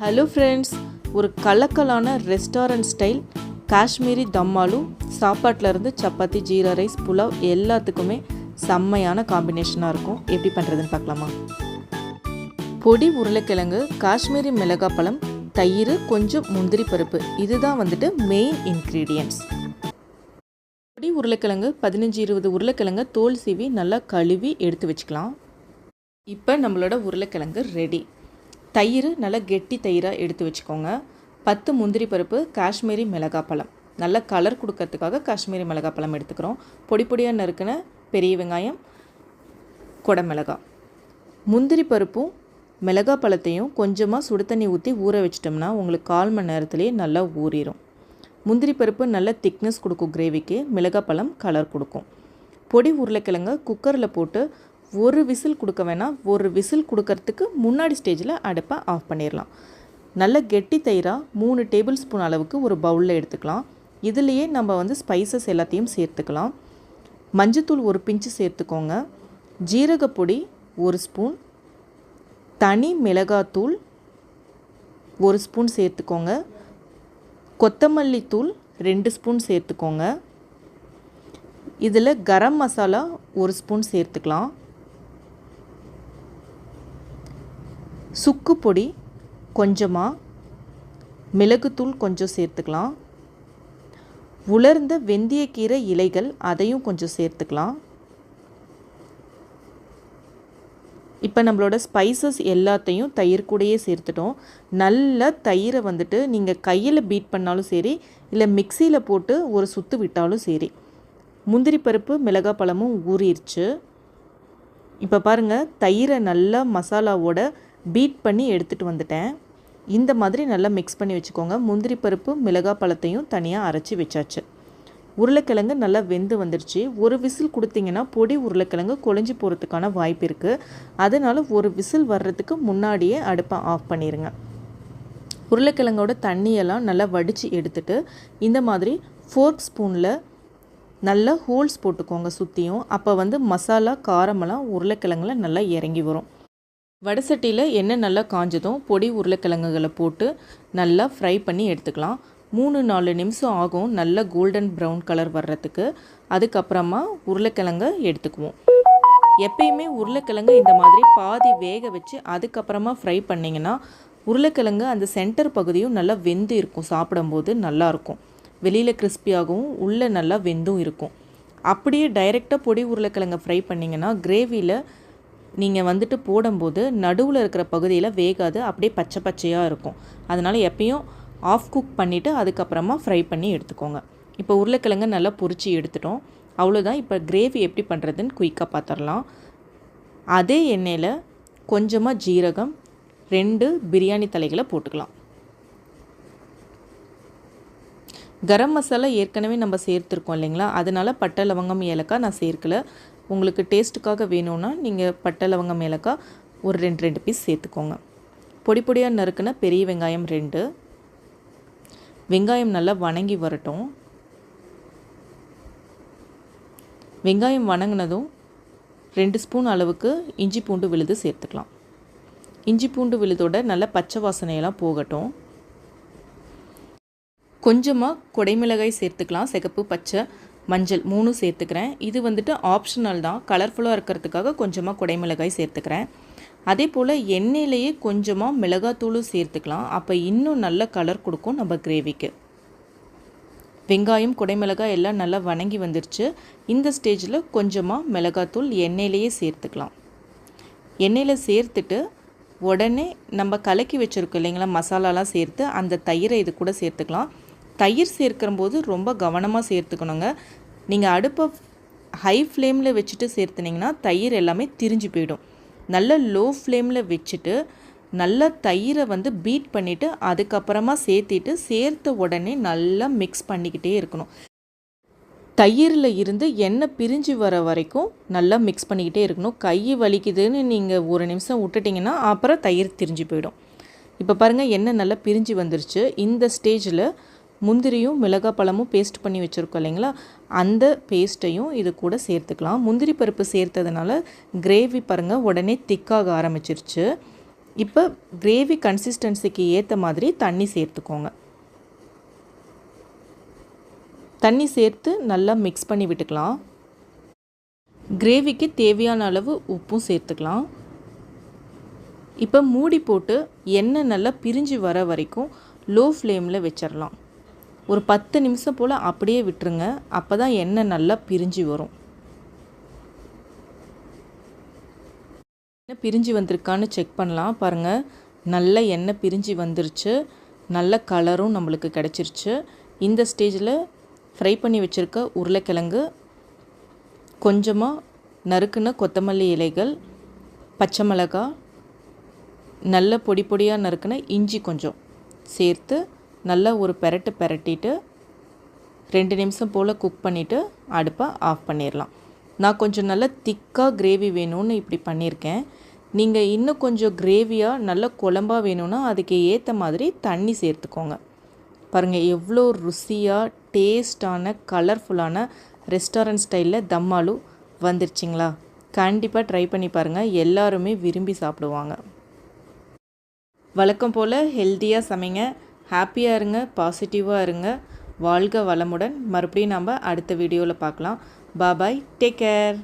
Hello friends ஒரு கலக்கலான restaurant style Kashmiri dum aloo சாப்பாட்டில் இருந்து சப்பாத்தி ஜீரா ரைஸ் புலாவ் எல்லாத்துக்குமே செம்மையான காம்பினேஷனாக இருக்கும். எப்படி பண்ணுறதுன்னு பார்க்கலாமா? பொடி உருளைக்கிழங்கு காஷ்மீரி மிளகாய் பழம் தயிர் கொஞ்சம் முந்திரி பருப்பு. இதுதான் வந்துட்டு மெயின் இன்க்ரீடியன்ட்ஸ் பொடி உருளைக்கிழங்கு பதினஞ்சு இருபது உருளைக்கிழங்கு தோல் சீவி நல்லா கழுவி எடுத்து வச்சுக்கலாம். இப்போ நம்மளோட உருளைக்கிழங்கு ரெடி தயிர் நல்லா கெட்டி தயிராக எடுத்து வச்சுக்கோங்க. பத்து முந்திரி பருப்பு காஷ்மீரி மிளகாய் பழம். நல்ல கலர் கொடுக்கறதுக்காக காஷ்மீரி மிளகாய் பழம் எடுத்துக்கிறோம். பொடி பொடியாக நறுக்கின பெரிய வெங்காயம் கொடை மிளகாய் முந்திரி பருப்பும் மிளகாய் பழத்தையும் கொஞ்சமாக சுடு தண்ணி ஊற்றி ஊற வச்சிட்டோம்னா உங்களுக்கு கால் மணி நேரத்துலேயே நல்லா ஊறிடும் முந்திரி பருப்பு நல்ல திக்னஸ் கொடுக்கும் கிரேவிக்கு மிளகாய் பழம் கலர் கொடுக்கும். பொடி உருளைக்கிழங்க குக்கரில் போட்டு ஒரு விசில் கொடுக்க வேணாம். ஒரு விசில் கொடுக்கறதுக்கு முன்னாடி ஸ்டேஜில் அடுப்பை ஆஃப் பண்ணிடலாம் நல்ல கெட்டி தயிராக மூணு டேபிள் ஸ்பூன் அளவுக்கு ஒரு பவுலில் எடுத்துக்கலாம். இதுலேயே நம்ம வந்து ஸ்பைசஸ் எல்லாத்தையும் சேர்த்துக்கலாம். மஞ்சத்தூள் ஒரு பிஞ்சு சேர்த்துக்கோங்க. ஜீரகப்பொடி ஒரு ஸ்பூன். தனி மிளகாத்தூள் ஒரு ஸ்பூன் சேர்த்துக்கோங்க. கொத்தமல்லி தூள் ரெண்டு ஸ்பூன் சேர்த்துக்கோங்க. இதில் கரம் மசாலா ஒரு ஸ்பூன் சேர்த்துக்கலாம். சுக்கு பொடி கொஞ்சமாக மிளகுத்தூள் கொஞ்சம் சேர்த்துக்கலாம். உலர்ந்த வெந்தயக்கீரை இலைகள் அதையும் கொஞ்சம் சேர்த்துக்கலாம். இப்போ நம்மளோட ஸ்பைசஸ் எல்லாத்தையும் தயிர் கூடயே சேர்த்துட்டோம். நல்ல தயிரை வந்துட்டு நீங்கள் கையில் பீட் பண்ணாலும் சரி இல்லை மிக்சியில் போட்டு ஒரு சுத்து விட்டாலும் சரி. முந்திரி பருப்பு மிளகாய் பழமும் ஊறிடுச்சு இப்போ பாருங்கள் தயிரை நல்லா மசாலாவோட பீட் பண்ணி எடுத்துகிட்டு வந்துட்டேன். இந்த மாதிரி நல்லா மிக்ஸ் பண்ணி வச்சுக்கோங்க. முந்திரி பருப்பு மிளகாய் பழத்தையும் தனியாக அரைச்சி வச்சாச்சு. உருளைக்கிழங்கு நல்லா வெந்து வந்துடுச்சு ஒரு விசில் கொடுத்தீங்கன்னா பொடி உருளைக்கிழங்கு கொழிஞ்சு போகிறதுக்கான வாய்ப்பு இருக்குது அதனால் ஒரு விசில் வர்றதுக்கு முன்னாடியே அடுப்பை ஆஃப் பண்ணிடுங்க உருளைக்கிழங்கோட தண்ணியெல்லாம் நல்லா வடித்து எடுத்துட்டு இந்த மாதிரி ஃபோர்க் ஸ்பூனில் நல்லா ஹோல்ஸ் போட்டுக்கோங்க சுற்றியும் அப்போ வந்து மசாலா காரமெல்லாம் உருளைக்கிழங்குல நல்லா இறங்கி வரும். வடசட்டியில் எண்ணெய் நல்லா காஞ்சதும் பொடி உருளைக்கிழங்குகளை போட்டு நல்லா ஃப்ரை பண்ணி எடுத்துக்கலாம். மூணு நாலு நிமிஷம் ஆகும் நல்ல கோல்டன் ப்ரௌன் கலர் வர்றதுக்கு. அதுக்கப்புறமா உருளைக்கிழங்கை எடுத்துக்குவோம். எப்பயுமே உருளைக்கிழங்கு இந்த மாதிரி பாதி வேக வச்சு அதுக்கப்புறமா ஃப்ரை பண்ணிங்கன்னா உருளைக்கிழங்கு அந்த சென்டர் பகுதியும் நல்லா வெந்து இருக்கும். சாப்பிடும்போது நல்லாயிருக்கும் வெளியில் கிறிஸ்பியாகவும் உள்ளே நல்லா வெந்தும் இருக்கும். அப்படியே டைரெக்டாக பொடி உருளைக்கிழங்கை ஃப்ரை பண்ணிங்கன்னா கிரேவியில் நீங்கள் வந்துட்டு போடும்போது நடுவில் இருக்கிற பகுதியில் வேகாது அப்படியே பச்சை பச்சையாக இருக்கும். அதனால் எப்பயும் ஆஃப் குக் பண்ணிவிட்டு அதுக்கப்புறமா ஃப்ரை பண்ணி எடுத்துக்கோங்க. இப்போ உருளைக்கிழங்கு நல்லா பொரிச்சு எடுத்துட்டோம். அவ்வளோதான் இப்போ கிரேவி எப்படி பண்ணுறதுன்னு குயிக்காக பார்த்துடலாம் அதே எண்ணெயில் கொஞ்சமாக ஜீரகம் ரெண்டு பிரியாணி தலைகளை போட்டுக்கலாம். கரம் மசாலா ஏற்கனவே நம்ம சேர்த்துருக்கோம் இல்லைங்களா? அதனால் பட்டை லவங்கம் ஏலக்காய் நான் சேர்க்கலை. உங்களுக்கு டேஸ்ட்டுக்காக வேணும்னா நீங்கள் பட்டை லவங்கம் ஏலக்காய் ஒரு ரெண்டு ரெண்டு பீஸ் சேர்த்துக்கோங்க. பொடி பொடியாக நறுக்குன்னா பெரிய வெங்காயம் ரெண்டு. வெங்காயம் நல்லா வணங்கி வரட்டும். வெங்காயம் வணங்கினதும் ரெண்டு ஸ்பூன் அளவுக்கு இஞ்சி பூண்டு விழுது சேர்த்துக்கலாம். இஞ்சி பூண்டு விழுதோட நல்ல பச்சை வாசனையெல்லாம் போகட்டும். கொஞ்சமாக கொடைமிளகாய் சேர்த்துக்கலாம் சிகப்பு பச்சை. மஞ்சள் மூணும் சேர்த்துக்கிறேன். இது வந்துட்டு ஆப்ஷனல் தான். கலர்ஃபுல்லாக இருக்கிறதுக்காக கொஞ்சமாக குடைமிளகாய் சேர்த்துக்கிறேன். அதே போல் எண்ணெயிலேயே கொஞ்சமாக மிளகாத்தூளும் சேர்த்துக்கலாம். அப்போ இன்னும் நல்ல கலர் கொடுக்கும் நம்ம கிரேவிக்கு வெங்காயம் குடைமிளகாய் எல்லாம் நல்லா வணங்கி வந்துருச்சு. இந்த ஸ்டேஜில் கொஞ்சமாக மிளகாத்தூள் எண்ணெயிலேயே சேர்த்துக்கலாம். எண்ணெயில் சேர்த்துட்டு உடனே நம்ம கலக்கி வச்சுருக்கோம் இல்லைங்களா மசாலாலாம் சேர்த்து அந்த தயிரை இது கூட சேர்த்துக்கலாம். தயிர் சேர்க்கும்போது ரொம்ப கவனமாக சேர்த்துக்கணுங்க. நீங்கள் அடுப்பை ஹை ஃப்ளேமில் வச்சுட்டு சேர்த்துனிங்கன்னா தயிர் எல்லாமே திரிஞ்சு போயிடும். நல்ல லோ ஃப்ளேமில் வச்சுட்டு நல்லா தயிரை வந்து பீட் பண்ணிவிட்டு அதுக்கப்புறமா சேர்த்திட்டு சேர்த்த உடனே நல்லா மிக்ஸ் பண்ணிக்கிட்டே இருக்கணும். தயிரில் இருந்து எண்ணெய் பிரிஞ்சு வர வரைக்கும் நல்லா மிக்ஸ் பண்ணிக்கிட்டே இருக்கணும். கை வலிக்குதுன்னு நீங்கள் ஒரு நிமிஷம் விட்டுட்டிங்கன்னா அப்புறம் தயிர் திரிஞ்சு போயிடும். இப்போ பாருங்கள் எண்ணெய் நல்லா பிரிஞ்சு வந்துருச்சு. இந்த ஸ்டேஜில் முந்திரியும் மிளகாய் பழமும் பேஸ்ட் பண்ணி வச்சுருக்கோம் இல்லைங்களா? அந்த பேஸ்ட்டையும் இது கூட சேர்த்துக்கலாம். முந்திரி பருப்பு சேர்த்ததுனால கிரேவி பாருங்கள் உடனே திக்காக ஆரம்பிச்சிருச்சு. இப்போ கிரேவி கன்சிஸ்டன்சிக்கு ஏற்ற மாதிரி தண்ணி சேர்த்துக்கோங்க. தண்ணி சேர்த்து நல்லா மிக்ஸ் பண்ணி விட்டுக்கலாம். கிரேவிக்கு தேவையான அளவு உப்பும் சேர்த்துக்கலாம். இப்போ மூடி போட்டு எண்ணெய் நல்லா பிரிஞ்சு வர வரைக்கும் லோ ஃப்ளேமில் வச்சிடலாம் ஒரு பத்து நிமிஷம் போல் அப்படியே விட்டுருங்க. அப்போ தான் எண்ணெய் நல்லா பிரிஞ்சு வரும். எண்ணெய் பிரிஞ்சு வந்திருக்கான்னு செக் பண்ணலாம். பாருங்கள் நல்ல எண்ணெய் பிரிஞ்சு வந்துருச்சு. நல்ல கலரும் நம்மளுக்கு கிடச்சிருச்சு. இந்த ஸ்டேஜில் ஃப்ரை பண்ணி வச்சுருக்க உருளைக்கிழங்கு கொஞ்சமாக நறுக்குன கொத்தமல்லி இலைகள் பச்சை மிளகாய் நல்ல பொடி பொடியாக நறுக்குன இஞ்சி கொஞ்சம் சேர்த்து நல்லா ஒரு பெரட்டு பெரட்டிட்டு ரெண்டு நிமிஷம் போல் குக் பண்ணிவிட்டு அடுப்பை ஆஃப் பண்ணிடலாம். நான் கொஞ்சம் நல்லா திக்காக கிரேவி வேணும்னு இப்படி பண்ணியிருக்கேன். நீங்கள் இன்னும் கொஞ்சம் கிரேவியாக நல்ல குழம்பாக வேணும்னா அதுக்கு ஏற்ற மாதிரி தண்ணி சேர்த்துக்கோங்க. பாருங்கள் எவ்வளோ ருசியாக டேஸ்டான கலர்ஃபுல்லான ரெஸ்டாரண்ட் ஸ்டைலில் தம்மாலு வந்துருச்சிங்களா? கண்டிப்பாக ட்ரை பண்ணி பாருங்கள் எல்லாருமே விரும்பி சாப்பிடுவாங்க. வழக்கம் போல் ஹெல்த்தியாக சமைங்க. ஹாப்பியாக இருங்க பாசிட்டிவாக இருங்க. வாழ்க வளமுடன். மறுபடியும் நம்ம அடுத்த வீடியோவில் பார்க்கலாம். பாபாய் டேக் கேர்